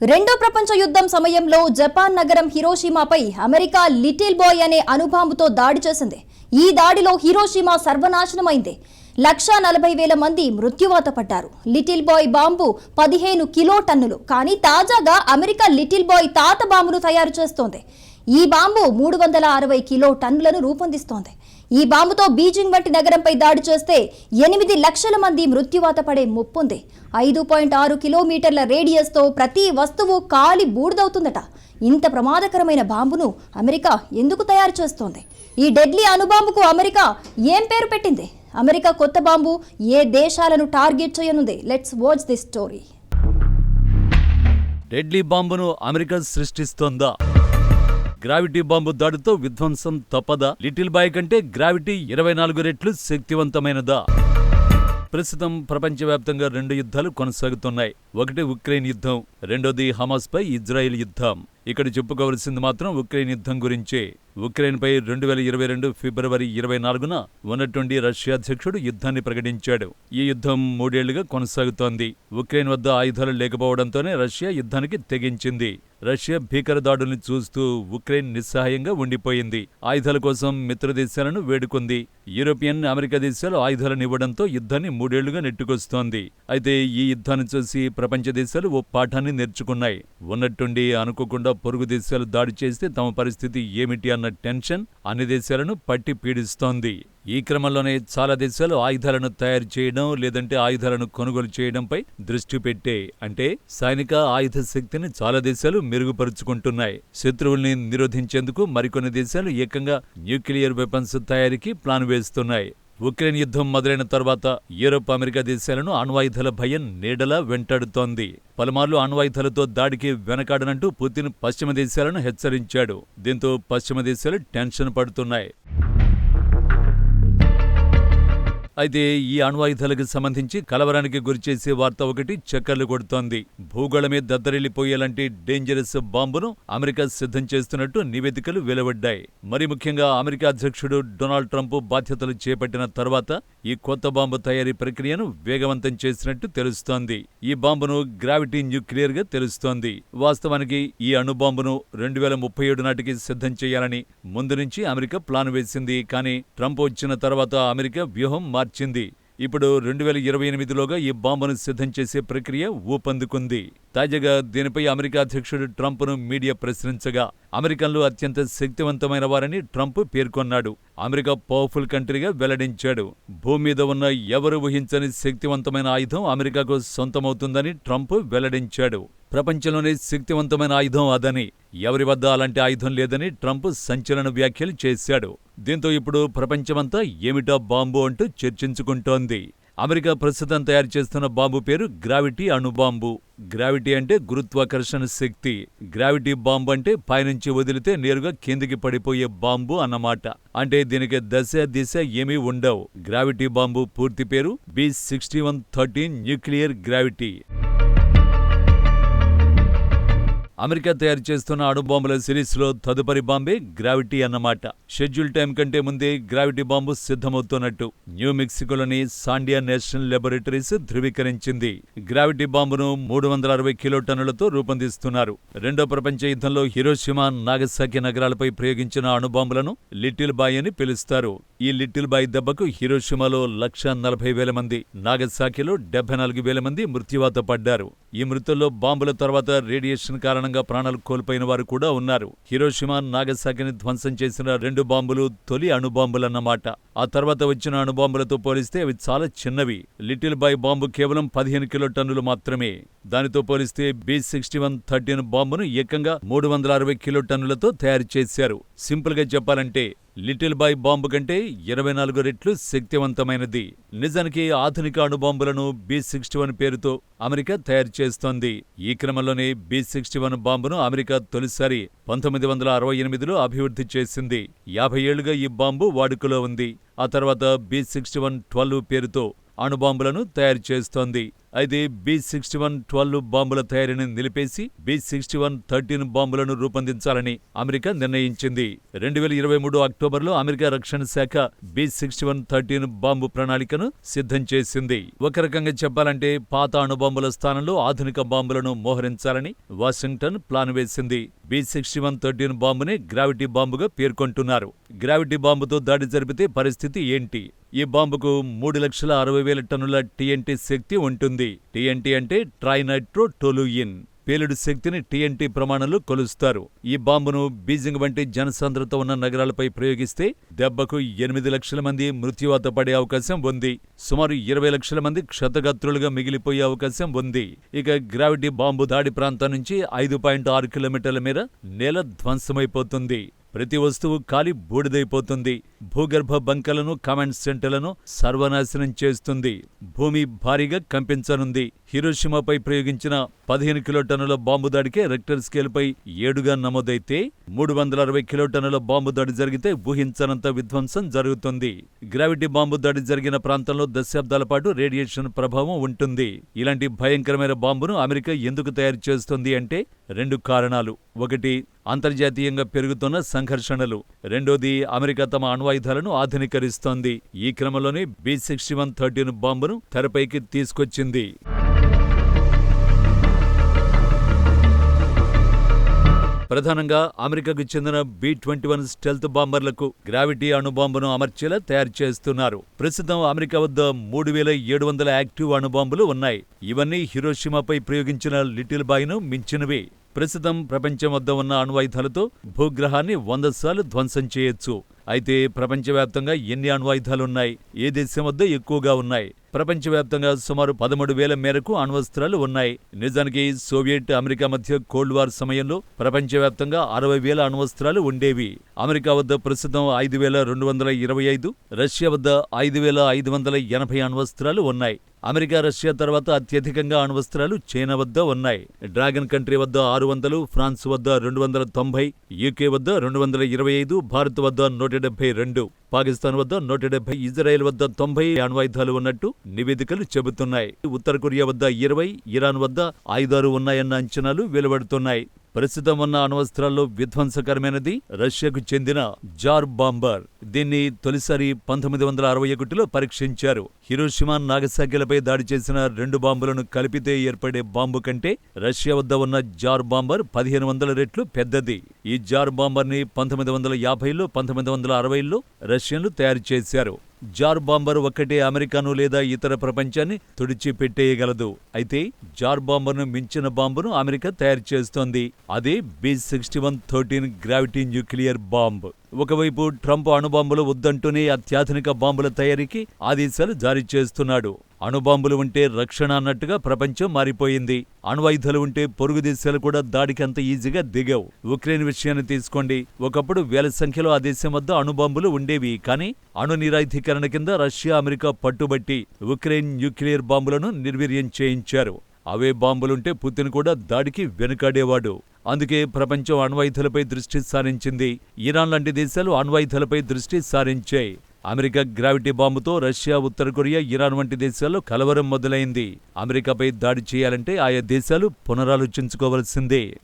రెండో ప్రపంచ యుద్ధం సమయంలో జపాన్ నగరం హిరోషిమాపై అమెరికా లిటిల్ బాయ్ అనే అణుబాంబుతో దాడి చేసింది. ఈ దాడిలో హిరోషిమా సర్వనాశనమైంది. లక్షా నలభై వేల మంది మృత్యువాత పడ్డారు. లిటిల్ బాయ్ బాంబు పదిహేను కిలో టన్నులు కానీ తాజాగా అమెరికా లిటిల్ బాయ్ తాత బాంబును తయారు చేస్తోంది. ఈ బాంబు మూడు వందల అరవై కిలో టన్నులను రూపొందిస్తోంది. ఈ బాంబుతో బీజింగ్ వంటి నగరంపై దాడి చేస్తే ఎనిమిది లక్షల మంది మృత్యువాత పడే ముప్పుంది. ఐదు పాయింట్ ఆరు కిలోమీటర్ల రేడియస్తో ప్రతి వస్తువు కాలి బూడిదవుతుందట. ఇంత ప్రమాదకరమైన బాంబును అమెరికా ఎందుకు తయారు చేస్తోంది? ఈ డెడ్లీ అణుబాంబుకు అమెరికా ఏం పేరు పెట్టింది? అమెరికా కొత్త బాంబు ఏ దేశాలను టార్గెట్ చేయనుంది? Let's watch this story. Deadly బాంబును America సృష్టిస్తోందా? గ్రావిటీ బాంబు దాడితో విధ్వంసం తప్పదా? లిటిల్ బాయ్ కంటే గ్రావిటీ ఇరవై నాలుగు రెట్లు శక్తివంతమైనదా? ప్రస్తుతం ప్రపంచవ్యాప్తంగా రెండు యుద్ధాలు కొనసాగుతున్నాయి. ఒకటి ఉక్రెయిన్ యుద్ధం రెండోది హమాస్పై ఇజ్రాయెల్ యుద్ధం. ఇక్కడ చెప్పుకోవలసింది మాత్రం ఉక్రెయిన్ యుద్ధం గురించే. ఉక్రెయిన్పై రెండు వేల ఇరవై రెండు ఫిబ్రవరి ఇరవై నాలుగున ఉన్నటువంటి రష్యా అధ్యక్షుడు యుద్ధాన్ని ప్రకటించాడు. ఈ యుద్ధం మూడేళ్ళుగా కొనసాగుతోంది. ఉక్రెయిన్ వద్ద ఆయుధాలు లేకపోవడంతోనే రష్యా యుద్ధానికి తెగించింది. రష్యా భీకర దాడుల్ని చూస్తూ ఉక్రెయిన్ నిస్సహాయంగా ఉండిపోయింది. ఆయుధాల కోసం మిత్ర దేశాలను వేడుకుంది. యూరోపియన్ అమెరికా దేశాలు ఆయుధాలను ఇవ్వడంతో యుద్ధాన్ని మూడేళ్ళుగా నెట్టుకొస్తోంది. అయితే ఈ యుద్ధాన్ని చూసి ప్రపంచ దేశాలు ఓ పాఠాన్ని నేర్చుకున్నాయి. ఉన్నట్టుండి అనుకోకుండా పొరుగు దేశాలు దాడి చేస్తే తమ పరిస్థితి ఏమిటి అన్న టెన్షన్ అన్ని దేశాలను పట్టి పీడిస్తోంది. ఈ క్రమంలోనే చాలా దేశాలు ఆయుధాలను తయారు చేయడం లేదంటే ఆయుధాలను కొనుగోలు చేయడంపై దృష్టి పెట్టే అంటే సైనిక ఆయుధ శక్తిని చాలా దేశాలు మెరుగుపరుచుకుంటున్నాయి. శత్రువుల్ని నిరోధించేందుకు మరికొన్ని దేశాలు ఏకంగా న్యూక్లియర్ వెపన్స్ తయారీకి ప్లాన్ వేస్తున్నాయి. ఉక్రెయిన్ యుద్ధం మొదలైన తర్వాత యూరోప్ అమెరికా దేశాలను అణ్వాయుధాల భయం నీడలా వెంటాడుతోంది. పలుమార్లు అణ్వాయుధాలతో దాడికి వెనకాడనంటూ పుతిన్ పశ్చిమ దేశాలను హెచ్చరించాడు. దీంతో పశ్చిమ దేశాలు టెన్షన్ పడుతున్నాయి. అయితే ఈ అణ్వాయుధాలకు సంబంధించి కలవరానికి గురిచేసే వార్త ఒకటి చక్కర్లు కొడుతోంది. భూగోళమే దద్దరిల్లిపోయేలాంటి డేంజరస్ బాంబును అమెరికా సిద్ధం చేస్తున్నట్టు నివేదికలు వెలువడ్డాయి. మరి ముఖ్యంగా అమెరికా అధ్యక్షుడు డొనాల్డ్ ట్రంప్ బాధ్యతలు చేపట్టిన తర్వాత ఈ కొత్త బాంబు తయారీ ప్రక్రియను వేగవంతం చేసినట్టు తెలుస్తోంది. ఈ బాంబును గ్రావిటీ న్యూక్లియర్గా తెలుస్తోంది. వాస్తవానికి ఈ అణుబాంబును రెండు వేల ముప్పై ఏడు నాటికి సిద్ధం చేయాలని ముందు నుంచి అమెరికా ప్లాన్ వేసింది. కానీ ట్రంప్ వచ్చిన తర్వాత అమెరికా వ్యూహం మార్చింది. ఇప్పుడు రెండు వేల ఇరవై ఎనిమిదిలోగా ఈ బాంబును సిద్ధం చేసే ప్రక్రియ ఊపందుకుంది. తాజాగా దీనిపై అమెరికా అధ్యక్షుడు ట్రంప్ను మీడియా ప్రశ్నించగా అమెరికన్లు అత్యంత శక్తివంతమైన వారని ట్రంప్ పేర్కొన్నాడు. అమెరికా పవర్ఫుల్ కంట్రీగా వెల్లడించాడు. భూమి మీద ఉన్న ఎవరు ఊహించని శక్తివంతమైన ఆయుధం అమెరికాకు సొంతమవుతుందని ట్రంప్ వెల్లడించాడు. ప్రపంచంలోనే శక్తివంతమైన ఆయుధం అదని ఎవరి వద్ద అలాంటి ఆయుధం లేదని ట్రంప్ సంచలన వ్యాఖ్యలు చేశాడు. దీంతో ఇప్పుడు ప్రపంచమంతా ఏమిటా బాంబు అంటూ చర్చించుకుంటోంది. అమెరికా ప్రస్తుతం తయారు చేస్తున్న బాంబు పేరు గ్రావిటీ అణుబాంబు. గ్రావిటీ అంటే గురుత్వాకర్షణ శక్తి. గ్రావిటీ బాంబు అంటే పైనుంచి వదిలితే నేరుగా కిందికి పడిపోయే బాంబు అన్నమాట. అంటే దీనికి దశ దిశ ఏమీ ఉండవు. గ్రావిటీ బాంబు పూర్తి పేరు B sixty one thirteen nuclear gravity. America తయారు చేస్తున్న అణుబాంబుల సిరీస్లో తదుపరి బాంబే గ్రావిటీ అన్నమాట. షెడ్యూల్ టైం కంటే ముందే గ్రావిటీ బాంబు సిద్ధమవుతున్నట్టు న్యూ మెక్సికోలోని సాండియా నేషనల్ లెబొరేటరీస్ ధృవీకరించింది. గ్రావిటీ బాంబును మూడు వందల అరవై కిలో టన్నులతో రూపొందిస్తున్నారు. రెండో ప్రపంచ యుద్ధంలో హిరోషిమా నాగసాకి నగరాలపై ప్రయోగించిన అణుబాంబులను లిటిల్ బాయ్ అని పిలుస్తారు. ఈ లిటిల్ బాయ్ దెబ్బకు హిరోషిమాలో లక్ష నలభై వేల మంది నాగసాకిలో డెబ్బై నాలుగు వేల మంది మృత్యువాత పడ్డారు. ఈ మృతుల్లో బాంబుల తర్వాత రేడియేషన్ కారణంగా ప్రాణాలు కోల్పోయిన వారు కూడా ఉన్నారు. హిరోషిమా నాగసాకిని ధ్వంసం చేసిన రెండు బాంబులు తొలి అణుబాంబులన్నమాట. ఆ తర్వాత వచ్చిన అణుబాంబులతో పోలిస్తే అవి చాలా చిన్నవి. లిటిల్ బాయ్ బాంబు కేవలం పదిహేను కిలో టన్నులు మాత్రమే. దానితో పోలిస్తే బి సిక్స్టీ వన్ థర్టీన్ బాంబును ఏకంగా మూడు వందల అరవై కిలో టన్నులతో తయారు చేశారు. సింపుల్గా చెప్పాలంటే లిటిల్ బాయ్ బాంబు కంటే ఇరవై నాలుగు రెట్లు శక్తివంతమైనది. నిజానికి ఆధునిక అణుబాంబులను బి సిక్స్టీ వన్ పేరుతో అమెరికా తయారు చేస్తోంది. ఈ క్రమంలోనే బి సిక్స్టీ వన్ బాంబును అమెరికా తొలిసారి పంతొమ్మిది వందల అరవై ఎనిమిదిలో అభివృద్ధి చేసింది. యాభై ఏళ్ళుగా ఈ బాంబు వాడుకలో ఉంది. ఆ తర్వాత బి సిక్స్టీ వన్ ట్వెల్వ్ పేరుతో అణుబాంబులను తయారు చేస్తోంది. అయితే బి సిక్స్టీ వన్ ట్వెల్వ్ బాంబుల తయారీని నిలిపేసి బి సిక్స్టీ వన్ థర్టీన్ బాంబులను రూపొందించాలని అమెరికా నిర్ణయించింది. రెండు వేల ఇరవై మూడు అక్టోబర్లో అమెరికా రక్షణ శాఖ B sixty one thirteen bomb ప్రణాళికను సిద్ధం చేసింది. ఒక రకంగా చెప్పాలంటే పాత అణుబాంబుల స్థానంలో ఆధునిక బాంబులను మోహరించాలని వాషింగ్టన్ ప్లాన్ వేసింది. బి సిక్స్టీ వన్ థర్టీన్ బాంబుని గ్రావిటీ బాంబుగా పేర్కొంటున్నారు. గ్రావిటీ బాంబుతో దాడి జరిపితే పరిస్థితి ఏంటి? ఈ బాంబుకు మూడు లక్షల అరవై వేల టన్నుల టీఎన్టీ శక్తి ఉంటుంది. టీఎన్టీ అంటే ట్రైనైట్రో టోలుయిన్. పేలుడు శక్తిని టీఎన్టీ ప్రమాణంలో కొలుస్తారు. ఈ బాంబును బీజింగ్ వంటి జనసాంద్రత ఉన్న నగరాలపై ప్రయోగిస్తే దెబ్బకు ఎనిమిది లక్షల మంది మృత్యువాత పడే అవకాశం ఉంది. సుమారు ఇరవై లక్షల మంది క్షతగాత్రులుగా మిగిలిపోయే అవకాశం ఉంది. ఇక గ్రావిటీ బాంబు దాడి ప్రాంతం నుంచి ఐదు పాయింట్ ఆరు కిలోమీటర్ల మేర నేల ధ్వంసమైపోతుంది. ప్రతి వస్తువు కాలి బూడిదైపోతుంది. భూగర్భ బంకలను కమాండ్ సెంటర్లను సర్వనాశనం చేస్తుంది. భూమి భారీగా కంపించనుంది. హిరోషిమాపై ప్రయోగించిన పదిహేను కిలోటన్నుల బాంబు దాడికే రెక్టర్ స్కేల్పై ఏడుగా నమోదైతే మూడు వందల అరవై కిలోటన్నుల బాంబు దాడి జరిగితే ఊహించనంత విధ్వంసం జరుగుతుంది. గ్రావిటీ బాంబు దాడి జరిగిన ప్రాంతంలో దశాబ్దాల పాటు రేడియేషన్ ప్రభావం ఉంటుంది. ఇలాంటి భయంకరమైన బాంబును అమెరికా ఎందుకు తయారు చేస్తుంది అంటే రెండు కారణాలు. ఒకటి అంతర్జాతీయంగా పెరుగుతున్న సంఘర్షణలు. రెండోది అమెరికా తమ అణ్వాయుధాలను ఆధునీకరిస్తోంది. ఈ క్రమంలోనే బి సిక్స్టీ వన్ థర్టీన్ బాంబును తెరపైకి తీసుకొచ్చింది. ప్రధానంగా అమెరికాకు చెందిన బి ట్వంటీ వన్ స్టెల్త్ బాంబర్లకు గ్రావిటీ అణుబాంబును అమర్చేలా తయారు చేస్తున్నారు. ప్రస్తుతం అమెరికా వద్ద మూడు వేల ఏడు వందల యాక్టివ్ అణుబాంబులు ఉన్నాయి. ఇవన్నీ హిరోషిమాపై ప్రయోగించిన లిటిల్ బాయ్ను మించినవి. ప్రస్తుతం ప్రపంచం వద్ద ఉన్న అణ్వాయుధాలతో భూగ్రహాన్ని వంద సార్లు ధ్వంసం చేయొచ్చు. అయితే ప్రపంచవ్యాప్తంగా ఎన్ని అణ్వాయుధాలున్నాయి ఏ దేశం వద్ద ఎక్కువగా ఉన్నాయి? ప్రపంచవ్యాప్తంగా సుమారు పదమూడు వేల మేరకు అణ్వస్త్రాలు ఉన్నాయి. నిజానికి సోవియట్ అమెరికా మధ్య కోల్డ్ వార్ సమయంలో ప్రపంచవ్యాప్తంగా అరవై వేల అణ్వస్త్రాలు ఉండేవి. అమెరికా వద్ద ప్రస్తుతం ఐదు వేల రెండు వందల ఇరవై ఐదు రష్యా వద్ద ఐదు వేల ఐదు వందల ఎనభై అణ్వస్త్రాలు ఉన్నాయి. అమెరికా రష్యా తర్వాత అత్యధికంగా అణ్వస్త్రాలు చైనా వద్ద ఉన్నాయి. డ్రాగన్ కంట్రీ వద్ద ఆరు వందలు ఫ్రాన్స్ వద్ద రెండు వందల తొంభై యూకే వద్ద రెండు వందల ఇరవై ఐదు భారత్ వద్ద నూట డెబ్బై రెండు. పాకిస్తాన్ వద్ద నూట డెబ్బై ఇజ్రాయెల్ వద్ద తొంభై అణ్వాయుధాలు ఉన్నట్టు నివేదికలు చెబుతున్నాయి. ఉత్తర కొరియా వద్ద ఇరవై ఇరాన్ వద్ద ఐదారు ఉన్నాయన్న అంచనాలు వెలువడుతున్నాయి. ప్రస్తుతం ఉన్న అణ్వస్త్రాల్లో విధ్వంసకరమైనది. రష్యాకు చెందిన జార్ బాంబర్ దీన్ని తొలిసారి పంతొమ్మిది వందల అరవై ఒకటిలో పరీక్షించారు. హిరోషిమా నాగసాకిలపై దాడి చేసిన రెండు బాంబులను కలిపితే ఏర్పడే బాంబు కంటే రష్యా వద్ద ఉన్న జార్ బాంబర్ పదిహేను వందల రెట్లు పెద్దది. ఈ జార్ బాంబర్ని పంతొమ్మిది వందల యాభైలో పంతొమ్మిది వందల అరవైలో రష్యన్లు తయారు చేశారు. జార్ బాంబర్ ఒక్కటే అమెరికాను లేదా ఇతర ప్రపంచాన్ని తుడిచిపెట్టేయగలదు. అయితే జార్ బాంబర్ను మించిన బాంబును అమెరికా తయారు చేస్తోంది. అదే B sixty one thirteen gravity nuclear bomb. ఒకవైపు ట్రంప్ అణుబాంబులు వద్దంటూనే అత్యాధునిక బాంబుల తయారీకి ఆదేశాలు జారీ చేస్తున్నాడు. అణుబాంబులు ఉంటే రక్షణ అన్నట్టుగా ప్రపంచం మారిపోయింది. అణ్వాయుధాలు ఉంటే పొరుగు దేశాలు కూడా దాడికి అంత ఈజీగా దిగవు. ఉక్రెయిన్ విషయాన్ని తీసుకోండి. ఒకప్పుడు వేల సంఖ్యలో ఆ దేశం వద్ద అణుబాంబులు ఉండేవి. కానీ అణు నిరాయుధీకరణ కింద రష్యా అమెరికా పట్టుబట్టి ఉక్రెయిన్ న్యూక్లియర్ బాంబులను నిర్వీర్యం చేయించారు. అవే బాంబులుంటే పుతిన్ కూడా దాడికి వెనుకాడేవాడు. అందుకే ప్రపంచం అణ్వాయుధాలపై దృష్టి సారించింది. ఇరాన్ లాంటి దేశాలు అణ్వాయుధాలపై దృష్టి సారించాయి. అమెరికా గ్రావిటీ బాంబుతో రష్యా ఉత్తర కొరియా ఇరాన్ వంటి దేశాల్లో కలవరం మొదలైంది. అమెరికాపై దాడి చేయాలంటే ఆయా దేశాలు పునరాలోచించుకోవాల్సిందే.